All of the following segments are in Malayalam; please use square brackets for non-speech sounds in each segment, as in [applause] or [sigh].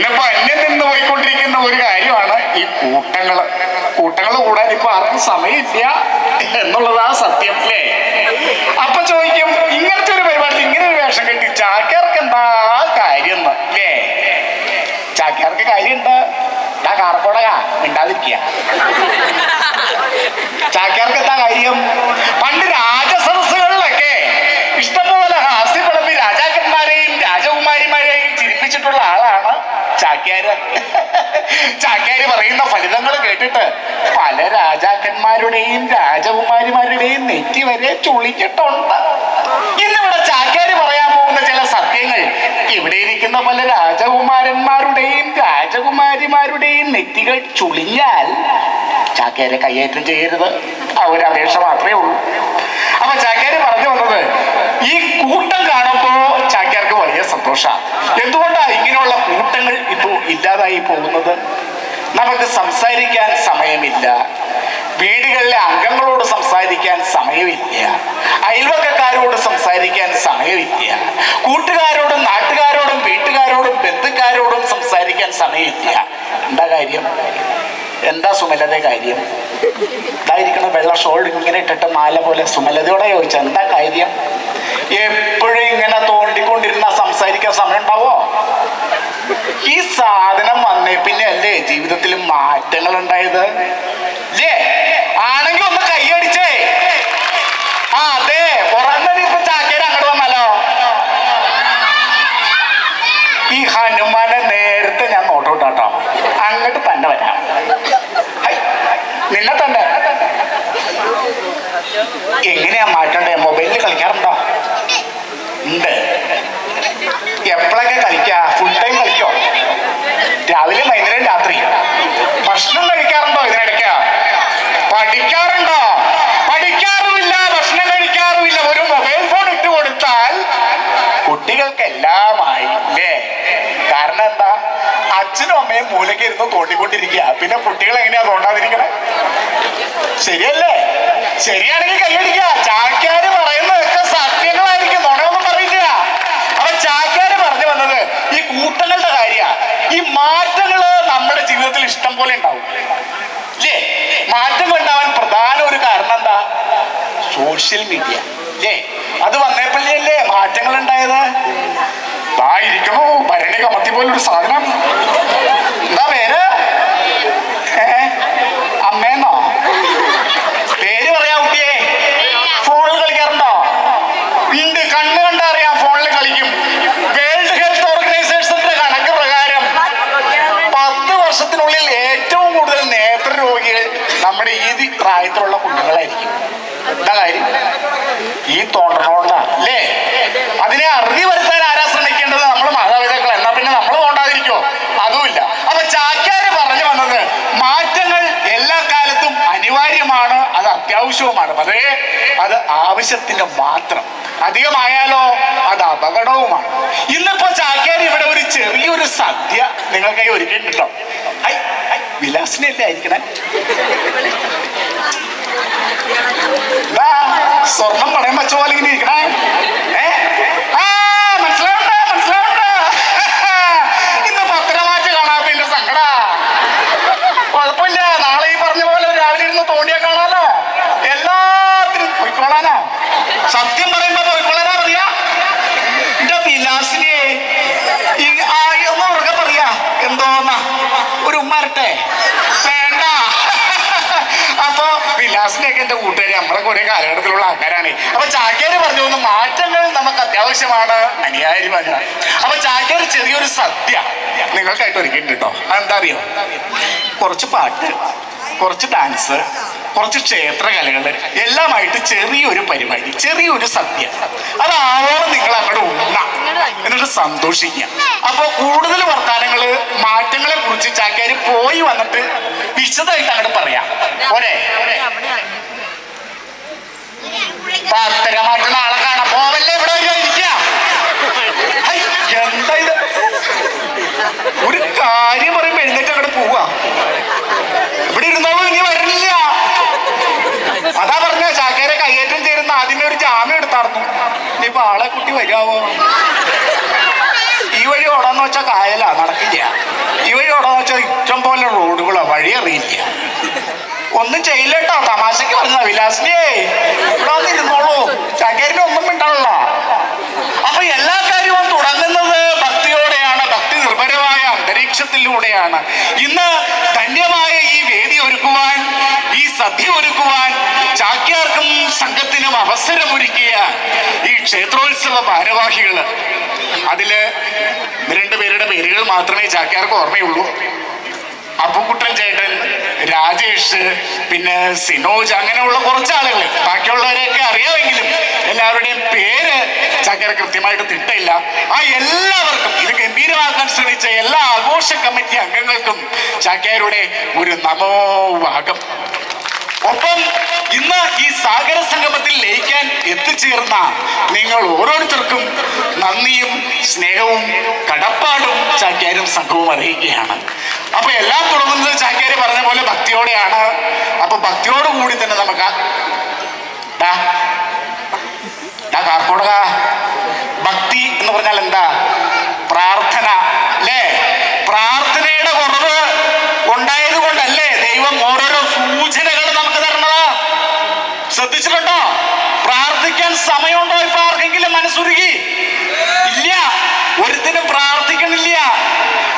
ഇന്നിപ്പോ അന്യം നിന്ന് പോയിക്കൊണ്ടിരിക്കുന്ന ഒരു കാര്യമാണ് ഈ കൂട്ടങ്ങൾ. കൂട്ടങ്ങൾ കൂടാൻ ഇപ്പൊ ആർക്കും സമയമില്ല എന്നുള്ളതാ സത്യം അല്ലേ? അപ്പൊ ചോദിക്കും ഇങ്ങനത്തെ ഒരു പരിപാടി ഇങ്ങനെ ഒരു വേഷം കെട്ടി ചാക്യാർക്ക് എന്താ കാര്യം അല്ലേ? ചാക്യാർക്ക് കാര്യമുണ്ട് ഞാൻ കാർക്കോടകാ മിണ്ടാതിരിക്കുക. ചാക്യാർക്ക് എന്താ കാര്യം? പണ്ട് രാജസദസ്സുകളിലൊക്കെ ഇഷ്ടംപോലെ ഹാസ്യപ്പെടുമ്പോ രാജാക്കന്മാരെയും ചാക്യാര്. ചാക്യാര് പറയുന്ന ഫലിതങ്ങൾ കേട്ടിട്ട് പല രാജാക്കന്മാരുടെയും രാജകുമാരിമാരുടെയും നെറ്റി വരെ ചുളിച്ചിട്ടുണ്ട്. ഇന്നിവിടെ ചാക്യാര് പറയാൻ പോകുന്ന ചില സത്യങ്ങൾ. ഇവിടെ ഇരിക്കുന്ന പല രാജകുമാരന്മാരുടെയും രാജകുമാരിമാരുടെയും നെറ്റികൾ ചുളിഞ്ഞാൽ ചാക്യാരെ കയ്യേറ്റം ചെയ്യരുത്. ആ ഒരു അപേക്ഷ മാത്രമേ ഉള്ളൂ. അപ്പൊ ചാക്യാര് പറഞ്ഞു വന്നത് ഈ കൂട്ടം കാണുമ്പോ ചാക്യാർക്ക് വലിയ സന്തോഷമാണ് എന്തുകൊണ്ടാ ഇല്ലാതായി പോകുന്നത്. നമുക്ക് സംസാരിക്കാൻ സമയമില്ല. വീടുകളിലെ അംഗങ്ങളോട് സംസാരിക്കാൻ സമയമില്ല. അയൽവക്കക്കാരോട് സംസാരിക്കാൻ സമയമില്ല. കൂട്ടുകാരോടും നാട്ടുകാരോടും വീട്ടുകാരോടും ബന്ധുക്കാരോടും സംസാരിക്കാൻ സമയമില്ല. എന്താ കാര്യം? എന്താ സുമലത കാര്യം? ഇതായിരിക്കണ വെള്ള ഷോൾ ഇങ്ങനെ ഇട്ടിട്ട് മാല പോലെ സുമലതയോടെ ചോദിച്ച എന്താ കാര്യം? എപ്പോഴും ഇങ്ങനെ തോണ്ടിക്കൊണ്ടിരുന്ന സംസാരിക്കാൻ സമയം ഉണ്ടാവോ ഈ സാധനം വന്നേ പിന്നെ അല്ലേ? ജീവിതത്തിൽ മാറ്റങ്ങൾ ഉണ്ടായത് ഇല്ലേ? ആണെങ്കിൽ ഒന്ന് കൈയടിച്ചേ ആ അതെ. ഉറങ്ങി ഇപ്പൊ ചാക്കേര് അങ്ങോട്ട് വന്നാലോ? ഈ ഹനുമാനെ നേരത്തെ ഞാൻ നോട്ടോട്ടാട്ടോ. അങ്ങോട്ട് തന്നെ വരാം. നിന്നെ തന്നെ. എങ്ങനെയാ മാറ്റണ്ടേ? മൊബൈലിൽ കളിക്കാറുണ്ടോ? ഉണ്ട്. എപ്പോഴൊക്കെ കളിക്കാ ഫുൾ ടൈം കളിക്കോ രാവിലെ വൈകുന്നേരം രാത്രി. ഭക്ഷണം കഴിക്കാറുണ്ടോ ഇതിനിടയ്ക്ക്? പഠിക്കാറുണ്ടോ? പഠിക്കാറുമില്ല ഭക്ഷണം കഴിക്കാറുമില്ല. ഒരു മൊബൈൽ ഫോൺ ഇട്ട് കൊടുത്താൽ കുട്ടികൾക്ക് എല്ലാമായി അല്ലേ കാരണം എന്താ? അച്ഛനും അമ്മയും മൂലയ്ക്ക് ഇരുന്ന് തോണ്ടിക്കൊണ്ടിരിക്കുക പിന്നെ കുട്ടികൾ എങ്ങനെയാ തോണ്ടാതിരിക്കണേ? ശരിയല്ലേ? ശരിയാണെങ്കിൽ കൈയടിക്കുക. ചാക്യാര് പറയുന്നതൊക്കെ സത്യങ്ങളായിരിക്കും നുണയൊന്നും പറയില്ല അപ്പൊ ചാക്യാര് പറഞ്ഞു വന്നത് ഈ കൂട്ടങ്ങളുടെ കാര്യ ഈ മാറ്റങ്ങൾ നമ്മുടെ ജീവിതത്തിൽ ഇഷ്ടം പോലെ ഉണ്ടാവും. ഇല്ലേ മാറ്റം ഉണ്ടാവാൻ പ്രധാന ഒരു കാരണം എന്താ? സോഷ്യൽ മീഡിയ ഇല്ലേ അത് വന്നപ്പോഴല്ലേ മാറ്റങ്ങൾ ഉണ്ടായത്? ഇരിക്കണോ ഭരണി കമത്തി പോലൊരു സാധനം. എന്താ പേര്? അമ്മേന്നോ? നമ്മുടെ ഈ പ്രായത്തിലുള്ള കുഞ്ഞുങ്ങളായിരിക്കും. എന്താ കാര്യം? ഈ തോണ്ടണോണ്ട അല്ലേ? അതിനെ അറുതി വരുത്താൻ ആരാ ശ്രമിക്കേണ്ടത് നമ്മൾ മാതാപിതാക്കൾ എന്നാ പിന്നെ നമ്മൾ തോണ്ടാതിരിക്കോ അതുമില്ല അപ്പൊ ചാക്യാര് പറഞ്ഞു വന്നത് മാറ്റങ്ങൾ എല്ലാ കാലത്തും അനിവാര്യമാണ് അത് അത്യാവശ്യവുമാണ്. പക്ഷേ അത് ആവശ്യത്തിന് മാത്രം. അധികമായാലോ അത് അപകടവുമാണ്. ഇന്നിപ്പോ ചാക്യാർ ഇവിടെ ഒരു ചെറിയൊരു സദ്യ നിങ്ങൾക്കായി ഒരുക്കിയിട്ടുണ്ടോ ഐ വിലാസിനല്ലേ ആയിരിക്കണേ? സ്വർണം പണയം വെച്ച പോലെ ഇങ്ങനെ ഇരിക്കണേ. ഏ? ആ, മനസ്സിലാവുന്നുണ്ട്, മനസ്സിലാവുന്നുണ്ട്. ഇന്ന് പത്രമാറ്റ കാണാത്തതിന്റെ സങ്കടാ കുഴപ്പമില്ല നാളെ ഈ പറഞ്ഞ പോലെ രാവിലെ ഇരുന്ന് തോണ്ടിയാ കാണാലോ എല്ലാത്തിനും പോയിക്കോളാനാ സത്യം പറയുമ്പോ പോയിക്കോളാനാ പറയാ എന്റെ വിലാസിനെ ഈ ആ ഒന്ന് ഉറക്കെ പറയാ എന്തോന്നാ ഒരു ഉമ്മരട്ടെ. വേണ്ട. [laughs] അപ്പൊ വിലാസിന്റെയൊക്കെ എന്റെ കൂട്ടുകാരി നമ്മളെ കുറെ കാലഘട്ടത്തിലുള്ള ആൾക്കാരാണ്. അപ്പൊ ചാക്യാര് പറഞ്ഞു ഒന്ന് മാറ്റങ്ങൾ നമുക്ക് അത്യാവശ്യമാണ്. അനിവാര്യമാണ് അപ്പൊ ചാക്യാര് ചെറിയൊരു സദ്യ നിങ്ങൾക്കായിട്ട് ഒരുക്കിയിട്ടുണ്ട് കേട്ടോ അതെന്താ അറിയോ? കുറച്ച് പാട്ട് കുറച്ച് ഡാൻസ് കുറച്ച് ക്ഷേത്ര കലകൾ എല്ലാമായിട്ട് ചെറിയൊരു പരിപാടി ചെറിയൊരു സദ്യ. അതാവോളം നിങ്ങൾ അങ്ങോട്ട് ഉണ്ണ എന്നിട്ട് സന്തോഷിക്കുക അപ്പൊ കൂടുതൽ വർത്താനങ്ങൾ മാറ്റങ്ങളെ ചാക്കാര് പോയി വന്നിട്ട് വിശദമായിട്ട് അങ്ങോട്ട് പറയാം. പോരെ? പത്തരമായിട്ട് നാളെ കാണാൻ പോവല്ലേ ഇവിടെ എന്താ ഇത്? ഒരു കാര്യം പറയുമ്പോ എഴുന്നേറ്റ് അങ്ങോട്ട് പോവാ. ഇവിടെ ഇരുന്നോളൂ ഇനി വരില്ല അതാ പറഞ്ഞ ചാക്കാരെ കയ്യേറ്റം ചേരുന്ന ആദ്യമേ ഒരു ജാമ്യം എടുത്തായിരുന്നു ഇനിയിപ്പൊ ആളെ കുട്ടി വരാവോ ഈ വഴി ഓടാന്ന് വെച്ചാ കായലാ ഒന്നും ചെയ്യില്ല കേട്ടോ. തമാശക്ക് പറഞ്ഞ വിലാസിനിയേ ഇവിടെ വന്നിരുന്നോളൂ. ചാക്കേരിന് ഒന്നും മിണ്ടല്ല അപ്പൊ എല്ലാ കാര്യവും തുടങ്ങുന്നത് ഭക്തിയോടെയാണ് ഭക്തി നിർഭരമായ അന്തരീക്ഷത്തിലൂടെയാണ്. ഇന്ന് ധന്യമായ ഈ വേദി ഒരുക്കുവാൻ ഈ സദ്യ ഒരുക്കുവാൻ ചാക്യാർക്കും സംഘത്തിനും അവസരമൊരുക്കിയ ഈ ക്ഷേത്രോത്സവ ഭാരവാഹികൾ. അതിൽ രണ്ടുപേരുടെ പേരുകൾ മാത്രമേ ചാക്യാർക്ക് ഓർമ്മയുള്ളൂ. അപ്പുക്കുട്ടൻ ചേട്ടൻ രാജേഷ് പിന്നെ സിനോജ് അങ്ങനെയുള്ള കുറച്ച് ആളുകൾ ബാക്കിയുള്ളവരെയൊക്കെ അറിയാമെങ്കിലും എല്ലാവരുടെയും പേര് ചക്കര കൃത്യമായിട്ട് തിട്ടയില്ല. ആ എല്ലാവർക്കും ഇത് ഗംഭീരമാക്കാൻ ശ്രമിച്ച എല്ലാ ആഘോഷ കമ്മിറ്റി അംഗങ്ങൾക്കും ചക്കയരുടെ ഒരു നമോവാകം ഒപ്പം ഇന്ന് ഈ സാഗര സംഗമത്തിൽ ലയിക്കാൻ എത്തിച്ചേർന്ന നിങ്ങൾ ഓരോരുത്തർക്കും നന്ദിയും സ്നേഹവും കടപ്പാടും ചാക്യാരും സംഘവും അറിയിക്കുകയാണ്. അപ്പൊ എല്ലാം തുടങ്ങുന്നത് ചാക്യാര് പറഞ്ഞ പോലെ ഭക്തിയോടെയാണ്. അപ്പൊ ഭക്തിയോടുകൂടി തന്നെ നമുക്ക് ഡാ, ഡാ കാർക്കോടക ഭക്തി എന്ന് പറഞ്ഞാൽ എന്താ പ്രാർത്ഥന അല്ലേ പ്രാർത്ഥനയുടെ കുറവ് ഉണ്ടായത് കൊണ്ടല്ലേ ദൈവം ഓരോരോ സൂചനകൾ നമുക്ക് തരണത് ശ്രദ്ധിച്ചിട്ടുണ്ടോ പ്രാർത്ഥിക്കാൻ സമയമുണ്ടോ ഇപ്പൊ? ആർക്കെങ്കിലും മനസ്സുരുകി? ഇല്ല. ഒരുത്തിനും പ്രാർത്ഥിക്കണില്ല.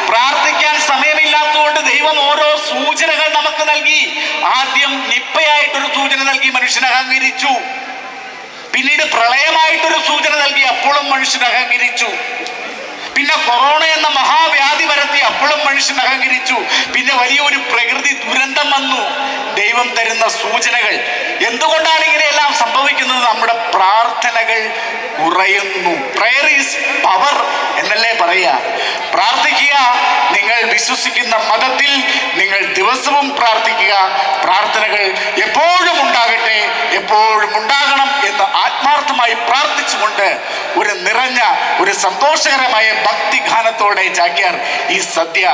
പ്രാർത്ഥിക്കാൻ സമയമില്ലാത്തതുകൊണ്ട് ദൈവം ഓരോ സൂചനകൾ നമുക്ക് നൽകി. ആദ്യം നിപ്പയായിട്ടൊരു സൂചന നൽകി മനുഷ്യനെ അഹങ്കരിച്ചു. പിന്നീട് പ്രളയമായിട്ടൊരു സൂചന നൽകി അപ്പോഴും മനുഷ്യനെ അഹങ്കരിച്ചു. പിന്നെ കൊറോണ എന്ന മഹാവ്യാധി പരത്തി അപ്പോഴും മനുഷ്യൻ അഹങ്കരിച്ചു. പിന്നെ വലിയൊരു പ്രകൃതി ദുരന്തം വന്നു. ദൈവം തരുന്ന സൂചനകൾ. എന്തുകൊണ്ടാണ് നമ്മുടെ പ്രാർത്ഥനകൾ കുറയുന്നു പ്രയർ ഈസ് പവർ എന്നല്ലേ പറയുക? പ്രാർത്ഥിക്കുക നിങ്ങൾ വിശ്വസിക്കുന്ന മതത്തിൽ നിങ്ങൾ ദിവസവും പ്രാർത്ഥിക്കുക. പ്രാർത്ഥനകൾ എപ്പോഴും ഉണ്ടാകട്ടെ എപ്പോഴും ഉണ്ടാകണം എന്ന് ആത്മാർത്ഥമായി പ്രാർത്ഥിച്ചുകൊണ്ട് ഒരു നിറഞ്ഞ ഒരു സന്തോഷകരമായ ഭക്തിഗാനത്തോടെ ചാക്യാർ ഈ സദ്യ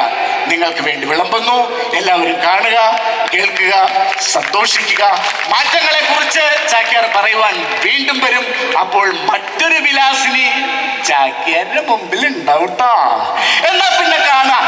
നിങ്ങൾക്ക് വേണ്ടി വിളമ്പുന്നു. എല്ലാവരും കാണുക കേൾക്കുക സന്തോഷിക്കുക. മാറ്റങ്ങളെ കുറിച്ച് ചാക്യാർ പറയുവാൻ വീണ്ടും വരും. അപ്പോൾ മറ്റൊരു വിലാസിനി ചാക്യാരുടെ മുമ്പിൽ ഉണ്ടാവും എന്നാ പിന്നെ കാണാം.